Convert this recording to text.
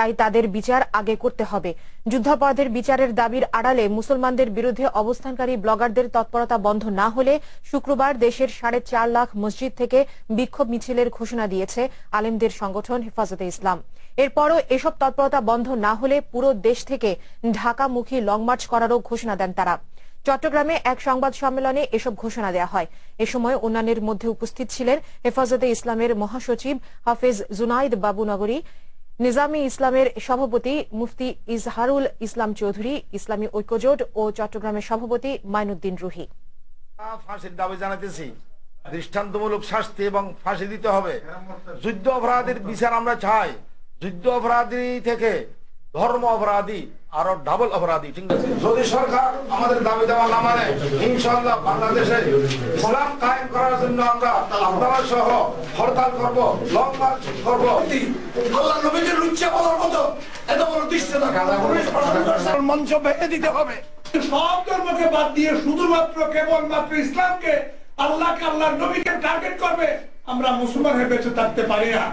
তাই তাদের বিচার আগে করতে হবে। যুদ্ধাপরাধের বিচারের দাবির আড়ালে মুসলমানদের বিরুদ্ধে অবস্থানকারী ব্লগারদের তৎপরতা বন্ধ না হলে শুক্রবার দেশের সাড়ে চার লাখ মসজিদ থেকে বিক্ষোভ মিছিলের ঘোষণা দিয়েছে আলেমদের সংগঠন হেফাজতে ইসলাম। এরপরও এসব তৎপরতা বন্ধ না হলে পুরো দেশ থেকে ঢাকামুখী লং মার্চ করারও ঘোষণা দেন তারা। চট্টগ্রামে এক সংবাদ সম্মেলনে এসব ঘোষণা দেওয়া হয়। এ সময় অন্যান্যের মধ্যে উপস্থিত ছিলেন হেফাজতে ইসলামের মহাসচিব হাফেজ জুনাইদ বাবুনগরী নিজামী ইসলামের সভাপতি মুফতি ইজহারুল ইসলাম চৌধুরী, ইসলামী ঐক্যজোট ও চট্টগ্রামের সভাপতি মাইনুদ্দিন রুহি। ফাঁসির দাবি জানাতেছি। দৃষ্টান্তমূলক শাস্তি এবং ফাঁসি দিতে হবে। যুদ্ধ অপরাধীর বিচার আমরা চাই। যুদ্ধ অপরাধী থেকে ধর্ম অপরাধী আরও ডাবল অপরাধী ঠিক আছে যদি সরকার আমাদের দাবি দেওয়া না মানে ইনশাল্লাহ বাংলাদেশে ইসলাম কায়েম করার জন্য আমরা আপনারা সহ হরতাল করব লং মার্চ করব। আল্লাহ লুচ্চা বলার মতো এত বড় দৃশ্য মঞ্চ ভেঙে দিতে হবে। সব ধর্মকে বাদ দিয়ে শুধুমাত্র কেবলমাত্র ইসলামকে আল্লাহকে আল্লাহর নবীকে টার্গেট করবে আমরা মুসলমান হয়ে বেঁচে থাকতে পারি না।